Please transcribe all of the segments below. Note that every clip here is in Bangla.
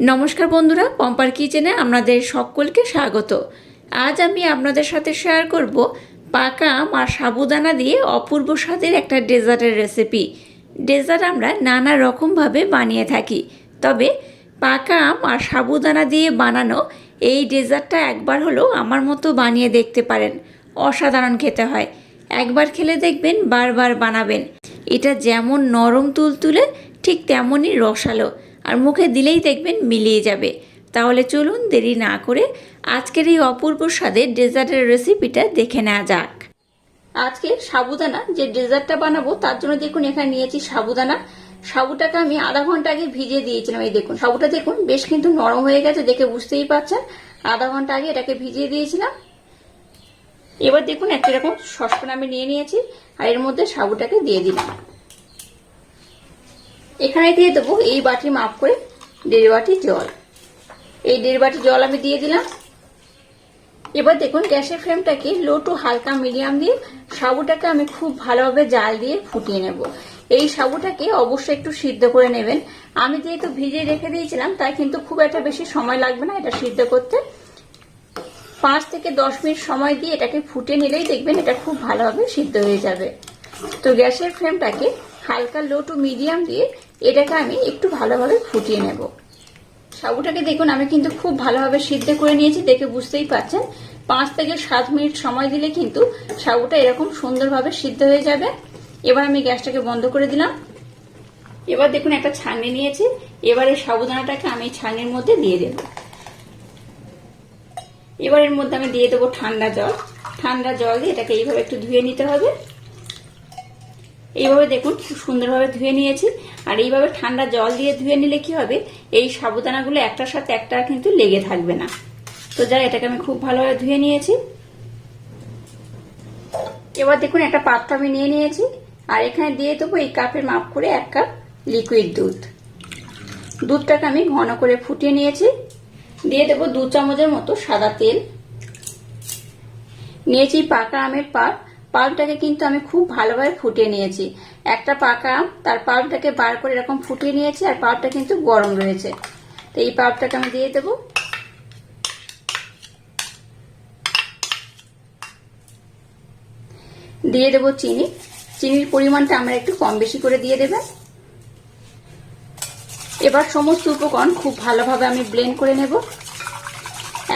নমস্কার বন্ধুরা, পম্পার কিচেনে আপনাদের সকলকে স্বাগত। আজ আমি আপনাদের সাথে শেয়ার করব পাকা আম আর সাবুদানা দিয়ে অপূর্ব স্বাদের একটা ডেজার্টের রেসিপি ডেজার্ট আমরা নানা রকমভাবে বানিয়ে থাকি, তবে পাকা আম আর সাবুদানা দিয়ে বানানো এই ডেজার্টটা একবার হলেও আমার মতো বানিয়ে দেখতে পারেন। অসাধারণ খেতে হয়। একবার খেলে দেখবেন বারবার বানাবেন। এটা যেমন নরম তুলতুলে, ঠিক তেমনই রসালো। আর মুখে দিলেই দেখবেন মিলিয়ে যাবে। তাহলে চলুন দেরি না করে আজকের এই অপূর্ব স্বাদের ডেজার্টের রেসিপিটা দেখে নেওয়া যাক। আজকে সাবুদানা, যে ডেজার্টটা বানাবো, তার জন্য দেখুন এখানে নিয়েছি সাবুদানা। সাবুটাকে আমি আধা ঘণ্টা আগে ভিজিয়ে দিয়েছিলাম, এই দেখুন। সাবুটা দেখুন, বেশ কিন্তু নরম হয়ে গেছে, দেখে বুঝতেই পারছেন। আধা ঘণ্টা আগে এটাকে ভিজিয়ে দিয়েছিলাম। এবার দেখুন, একটা এরকম সসপ্যান আমি নিয়ে নিয়েছি, আর এর মধ্যে সাবুটাকে দিয়ে দিলাম। এখানে দিয়ে দেবো এই বাটি মাপ করে দেড় বাটি জল। এই দেড় বাটি জল আমি দিয়ে দিলাম। এবার দেখুন গ্যাসের ফ্লেমটাকে লো টু হালকা মিডিয়াম দিয়ে সাবুটাকে আমি খুব ভালোভাবে জাল দিয়ে ফুটিয়ে নেব। এই সাবুটাকে অবশ্যই একটু সিদ্ধ করে নেবেন। আমি যেহেতু ভিজে রেখে দিয়েছিলাম, তাই কিন্তু খুব একটা বেশি সময় লাগবে না এটা সিদ্ধ করতে। পাঁচ থেকে দশ মিনিট সময় দিয়ে এটাকে ফুটে নিলেই দেখবেন এটা খুব ভালোভাবে সিদ্ধ হয়ে যাবে। তো গ্যাসের ফ্লেমটাকে হালকা লো টু মিডিয়াম দিয়ে এটাকে আমি একটু ভালোভাবে ফুটিয়ে নেব। সাবুটাকে দেখুন, আমি কিন্তু খুব ভালোভাবে সিদ্ধ করে নিয়েছি, দেখে বুঝতেই পারছেন পাঁচ থেকে সাত মিনিট সময় দিলে কিন্তু সাবুটা এরকম সুন্দরভাবে সিদ্ধ হয়ে যাবে। এবার আমি গ্যাসটাকে বন্ধ করে দিলাম। এবার দেখুন, একটা ছাঁকনি নিয়েছি। এবার এই সাবুদানাটাকে আমি ছাঁকনির মধ্যে দিয়ে দেব। এবার এর মধ্যে আমি দিয়ে দেবো ঠান্ডা জল। ঠান্ডা জল দিয়ে এটাকে এইভাবে একটু ধুয়ে নিতে হবে। এইভাবে দেখুন সুন্দরভাবে ধুয়ে নিয়েছি। আর এইভাবে ঠান্ডা জল দিয়ে ধুয়ে নিলে কি হবে? এই সাবুদানাগুলো একটার সাথে একটা কিন্তু লেগে থাকবে না। তো যাই, এটাকে আমি খুব ভালোভাবে ধুয়ে নিয়েছি। এবার দেখুন, একটা পাত্র আমি নিয়ে নিয়েছি। আর এখানে দিয়ে দেবো এই কাপের মাপ করে এক কাপ লিকুইড দুধ। দুধটাকে আমি ঘন করে ফুটিয়ে নিয়েছি। দিয়ে দেবো দু চামচের মতো সাদা তেল। নিয়েছি পাকা আমের পাল্প পাল্পটাকে কিন্তু আমি খুব ভালোভাবে ফুটিয়ে নিয়েছি। একটা পাকা, তার পাল্পটাকে বার করে এরকম ফুটিয়ে নিয়েছি আর পাল্পটা কিন্তু গরম রয়েছে। তো এই পাল্পটাকে আমি দিয়ে দেবো। দিয়ে দেবো চিনি। চিনির পরিমাণটা আমরা একটু কম বেশি করে দিয়ে দেবেন এবার সমস্ত উপকরণ খুব ভালোভাবে আমি ব্লেন্ড করে নেব।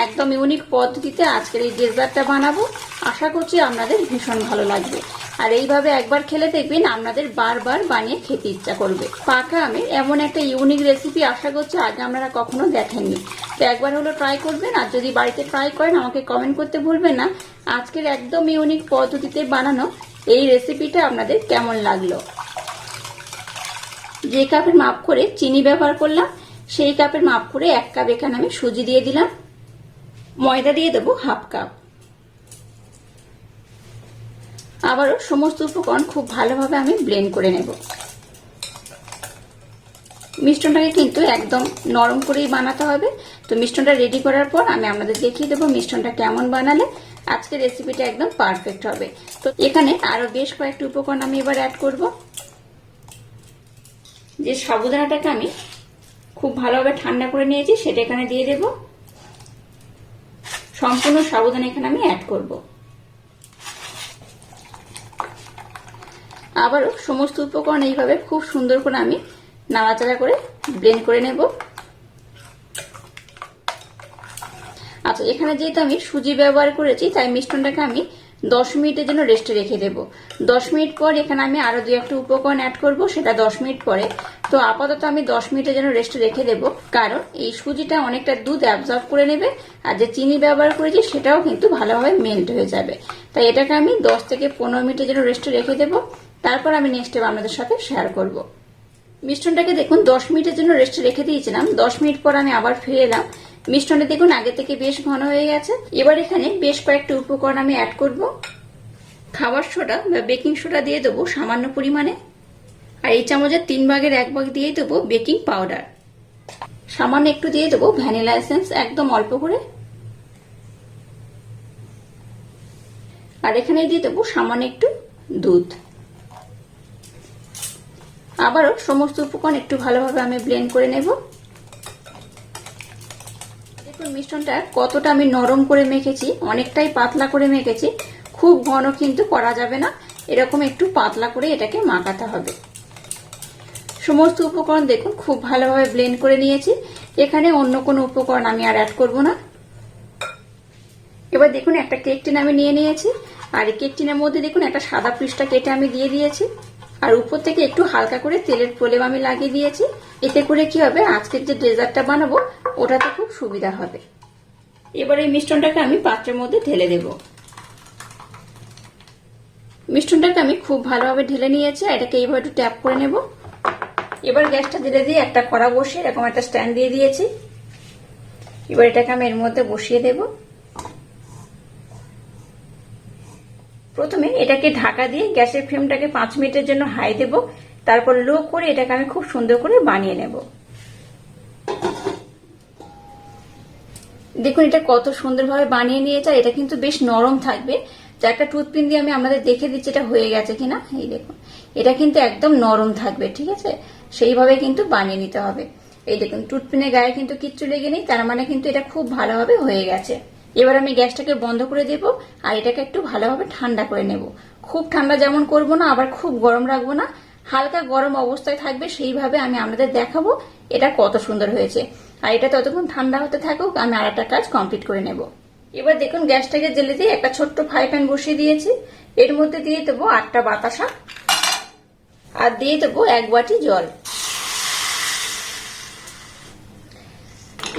একদম ইউনিক পদ্ধতিতে আজকের এই ডেজার্টটা বানাবো। আশা করছি আপনাদের ভীষণ ভালো লাগবে। আর এইভাবে একবার খেলে দেখবেন আপনাদের বারবার বানিয়ে খেতে ইচ্ছা করবে। পাকা আমের এমন একটা ইউনিক রেসিপি আশা করছি আগে আপনারা কখনো দেখেননি। তো একবার হলো ট্রাই করবেন, আর যদি বাড়িতে ট্রাই করেন, আমাকে কমেন্ট করতে ভুলবেন না। আজকের একদম ইউনিক পদ্ধতিতে বানানো এই রেসিপিটা আপনাদের কেমন লাগল? যে কাপের মাপ করে চিনি ব্যবহার করলাম, সেই কাপের মাপ করে এক কাপ এখানে আমি সুজি দিয়ে দিলাম। ময়দা দিয়ে দেবো হাফ কাপ। আবারও সমস্ত উপকরণ খুব ভালোভাবে আমি ব্লেন্ড করে নেব। মিষ্টনটাকে কিন্তু একদম নরম করেই বানাতে হবে। তো মিষ্টনটা রেডি করার পর আমি আপনাদের দেখিয়ে দেবো মিষ্টনটা কেমন বানালে। আজকের রেসিপিটা একদম পারফেক্ট হবে। তো এখানে আরও বেশ কয়েকটি উপকরণ আমি এবার অ্যাড করব। যে সাবুদানাটাকে আমি খুব ভালোভাবে ঠান্ডা করে নিয়েছি, সেটা এখানে দিয়ে দেব। সম্পূর্ণ সাবুদানা এখানে আমি অ্যাড করব। আবারও সমস্ত উপকরণ এইভাবে খুব সুন্দর করে আমি নাড়াচাড়া করে ব্লেন্ড করে নেব। আচ্ছা এখানে যেহেতু আমি সুজি ব্যবহার করেছি, তাই মিষ্টনটাকে আমি দশ মিনিটের জন্য রেস্টে রেখে দেব। দশ মিনিট পর এখানে আমি আরও দু একটা উপকরণ অ্যাড করব, সেটা দশ মিনিট পরে। তো আপাতত আমি দশ মিনিটের জন্য রেস্টে রেখে দেব, কারণ এই সুজিটা অনেকটা দুধ অ্যাবজর্ব করে নেবে, আর যে চিনি ব্যবহার করেছি, সেটাও কিন্তু ভালোভাবে মেল্ট হয়ে যাবে। তাই এটাকে আমি দশ থেকে পনেরো মিনিটের জন্য রেস্টে রেখে দেবো। তারপর আমি নেক্সট টাইম আপনাদের সাথে শেয়ার করব। মিষ্টনটাকে দেখুন, দশ মিনিটের জন্য রেস্টে রেখে দিয়েছিলাম। দশ মিনিট পর আমি আবার ফিরে এলাম। মিষ্টনটা দেখুন, আগে থেকে বেশ ঘন হয়ে গেছে। এবার এখানে বেশ কয়েকটা উপকরণ আমি অ্যাড করব। খাবার সোডা বা বেকিং সোডা দিয়ে দেবো সামান্য পরিমাণে। আর এই চামচের তিন ভাগের এক ভাগ দিয়ে দেবো বেকিং পাউডার সামান্য একটু দিয়ে দেবো ভ্যানিলা এসেন্স একদম অল্প করে। আর এখানে দিয়ে দেবো সামান্য একটু দুধ। আবারও সমস্ত উপকরণ একটু ভালোভাবে আমি ব্লেন্ড করে নেব। দেখুন মিশ্রণটা কতটা আমি নরম করে মেখেছি, অনেকটাই পাতলা করে মেখেছি, খুব ঘন কিন্তু করা যাবে না, এরকম একটু পাতলা করে এটাকে মাখাতে হবে। সমস্ত উপকরণ দেখুন, খুব ভালোভাবে ব্লেন্ড করে নিয়েছি, এখানে অন্য কোনো উপকরণ আমি আর অ্যাড করব না। এবার দেখুন একটা কেক টিন আমি নিয়ে নিয়েছি, আর এই কেক টিনের মধ্যে দেখুন একটা সাদা পৃষ্ঠা কেটে আমি দিয়ে দিয়েছি। আর উপর থেকে একটু হালকা করে তেলের প্রলেপ আমি লাগিয়ে দিয়েছি। এতে করে কি হবে? আজকের যে ডেজার্টটা বানাবো, ওটাতে খুব সুবিধা হবে। এবার এই মিশ্রণটাকে আমি পাত্রের মধ্যে ঢেলে দেব। মিশ্রণটাকে আমি খুব ভালোভাবে ঢেলে নিয়েছি এটাকে এইভাবে একটু ট্যাপ করে নেব। এবার গ্যাসটা দিলে দিয়ে একটা কড়া বসিয়ে এরকম একটা স্ট্যান্ড দিয়ে দিয়েছি। এবার এটাকে আমি এর মধ্যে বসিয়ে দেবো। প্রথমে এটাকে ঢাকা দিয়ে গ্যাসের ফ্লেমটাকে পাঁচ মিনিটের জন্য হাই দেব। তারপর লো করে এটাকে আমি খুব সুন্দর করে বানিয়ে নেব। দেখুন, এটা কত সুন্দরভাবে বানিয়ে নিয়েছে। এটা কিন্তু বেশ নরম থাকবে। যা একটা টুথপিন দিয়ে আমি আপনাদের দেখে দিচ্ছি এটা হয়ে গেছে কিনা। এই দেখুন, এটা কিন্তু একদম নরম থাকবে, ঠিক আছে? সেইভাবে কিন্তু বানিয়ে নিতে হবে। এই দেখুন, টুথপিনের গায়ে কিন্তু কিচ্ছু লেগে নেই। তার মানে কিন্তু এটা খুব ভালোভাবে হয়ে গেছে। এবার আমি গ্যাসটাকে বন্ধ করে দেব আর এটাকে একটু ভালোভাবে ঠান্ডা করে নেব। খুব ঠান্ডা যেমন করব না, আবার খুব গরম রাখব না। হালকা গরম অবস্থায় থাকবে, সেইভাবে আমি আপনাদের দেখাবো এটা কত সুন্দর হয়েছে। আর এটা ততক্ষণ ঠান্ডা হতে থাকুক, আমি আর একটা কাজ কমপ্লিট করে নেব। এবার দেখুন গ্যাসটাকে জেলে দিয়ে একটা ছোট্ট ফ্রাই প্যান বসিয়ে দিয়েছি। এর মধ্যে দিয়ে দেবো আটটা বাতাসা আর দিয়ে দেবো এক বাটি জল।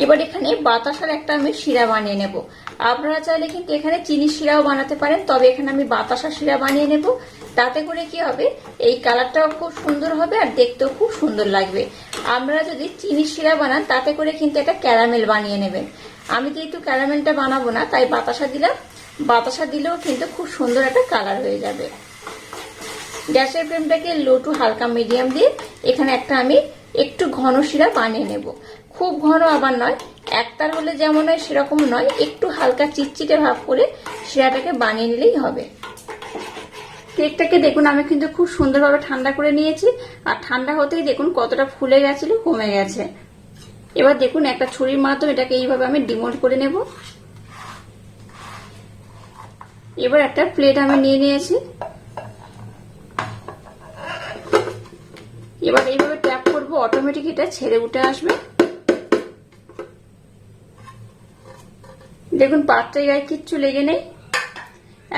এবার এখানে বাতাসার একটা আমি শিরা বানিয়ে নেব। আপনারা চাইলে কিন্তু এখানে চিনি শিরাও বানাতে পারেন, তবে এখানে আমি বাতাসা শিরা বানিয়ে নেব। তাতে করে কি হবে, এই কালারটাও খুব সুন্দর হবে আর দেখতেও খুব সুন্দর লাগবে। আমরা যদি চিনি শিরা বানান, তাতে করে কিন্তু এটা ক্যারামেল বানিয়ে নেবেন। আমি যেহেতু ক্যারামেলটা বানাবো না, তাই বাতাসা দিলাম। বাতাসা দিলেও কিন্তু খুব সুন্দর একটা কালার হয়ে যাবে। গ্যাসের ফ্লেমটাকে লো টু হালকা মিডিয়াম দিয়ে এখানে একটা আমি একটু ঘন শিরা বানিয়ে নেব। খুব ঘন আবার নয়। একতার হলে যেমন হয় সেরকম নয়। একটু হালকা চিটচিটে ভাব করে শিরাটাকে বানিয়ে নিলেই হবে। কেকটাকে দেখুন, আমি কিন্তু খুব সুন্দরভাবে ঠান্ডা করে নিয়েছি। আর ঠান্ডা হতেই দেখুন কতটা ফুলে গেছিল, কমে গেছে। এবার দেখুন, একটা ছুরির মাধ্যমে এটাকে এইভাবে আমি ডিমোল্ড করে নেব। এবার একটা প্লেট আমি নিয়ে নিয়েছি। এবার এইভাবে ট্যাপ করব, অটোমেটিক এটা ছেড়ে উঠে আসবে। দেখুন পাত্রের গায়ে কিচ্ছু লেগে নেই।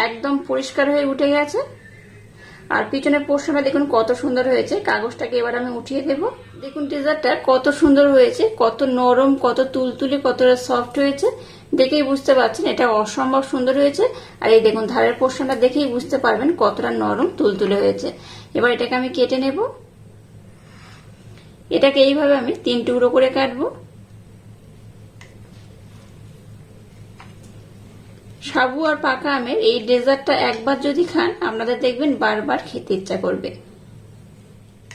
একদম পরিষ্কার হয়ে উঠে গেছে। আর পিছনের পোর্শনটা দেখুন, কত সুন্দর হয়েছে। কাগজটাকে এবার আমি উঠিয়ে দেব। দেখুন টিজারটা কত সুন্দর হয়েছে, কত নরম, কত তুলতুলে, কতটা সফট হয়েছে। দেখেই বুঝতে পারছেন, এটা অসম্ভব সুন্দর হয়েছে। আর এই দেখুন, ধারের পোর্শনটা দেখেই বুঝতে পারবেন কতটা নরম, তুলতুলে হয়েছে। এবার এটাকে আমি কেটে নেব। এটাকে এইভাবে আমি তিন টুকরো করে কাটবো। সাবু আর পাকা আমের এই ডেজার্টটা একবার যদি খান আপনাদের দেখবেন বারবার খেতে ইচ্ছা করবে।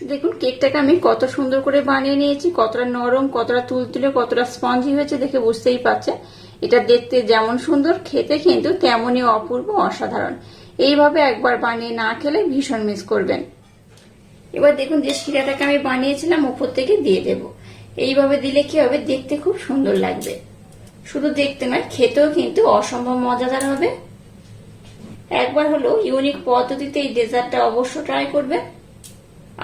দেখুন, কেকটাকে আমি কত সুন্দর করে বানিয়ে নিয়েছি, কতটা নরম, কতটা তুলতুলে, কতটা স্পঞ্জি হয়েছে দেখে বুঝতেই পারছেন। এটা দেখতে যেমন সুন্দর, খেতে কিন্তু তেমনই অপূর্ব, অসাধারণ। এইভাবে একবার বানিয়ে না খেলে ভীষণ মিস করবেন। এবার দেখুন যে শিরাটাকে আমি বানিয়েছিলাম উপর থেকে দিয়ে দেব। এইভাবে দিলে কি হবে, দেখতে খুব সুন্দর লাগবে। শুধু দেখতে নয়, খেতেও কিন্তু অসম্ভব মজাদার হবে। একবার হলো ইউনিক পদ্ধতিতে এই ডেজার্টটা অবশ্য ট্রাই করবে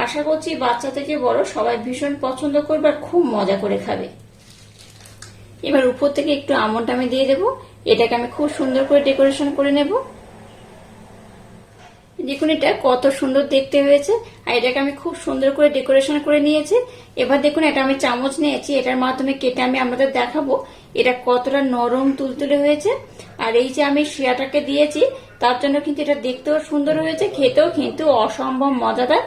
আশা করছি বাচ্চা থেকে বড় সবাই ভীষণ পছন্দ করবে আর খুব মজা করে খাবে। এবার উপর থেকে একটু আমন্ড আমি দিয়ে দেবো। এটাকে আমি খুব সুন্দর করে ডেকোরেশন করে নেব। দেখুন এটা কত সুন্দর দেখতে হয়েছে, আর এটাকে আমি খুব সুন্দর করে ডেকোরেশন করে নিয়েছি। এবার দেখুন এটা আমি চামচ নিয়েছি, এটার মাধ্যমে কেটে আমি আমাদের দেখাবো এটা কতটা নরম তুলতুলে হয়েছে। আর এই যে আমি শিয়াটাকে দিয়েছি, তার জন্য কিন্তু এটা দেখতেও সুন্দর হয়েছে, খেতেও কিন্তু অসম্ভব মজাদার।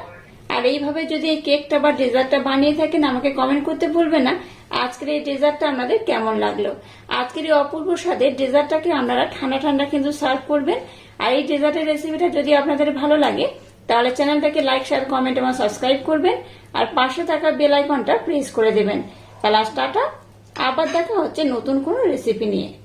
আর এইভাবে যদি এই কেকটা বা ডেজার্টটা বানিয়ে থাকেন, আমাকে কমেন্ট করতে ভুলবেন না। আজকের এই ডেজার্টটা আপনাদের কেমন লাগল? আজকের এই অপূর্ব স্বাদের ডেজার্টটাকে আপনারা ঠান্ডা ঠান্ডা কিন্তু সার্ভ করবেন। আর এই ডেজার্টের রেসিপিটা যদি আপনাদের ভালো লাগে, তাহলে চ্যানেলটাকে লাইক শেয়ার কমেন্ট এবং সাবস্ক্রাইব করবেন। আর পাশে থাকা বেল আইকনটা প্রেস করে দেবেন। তাহলে টাটা। আবার দেখা হচ্ছে নতুন কোনো রেসিপি নিয়ে।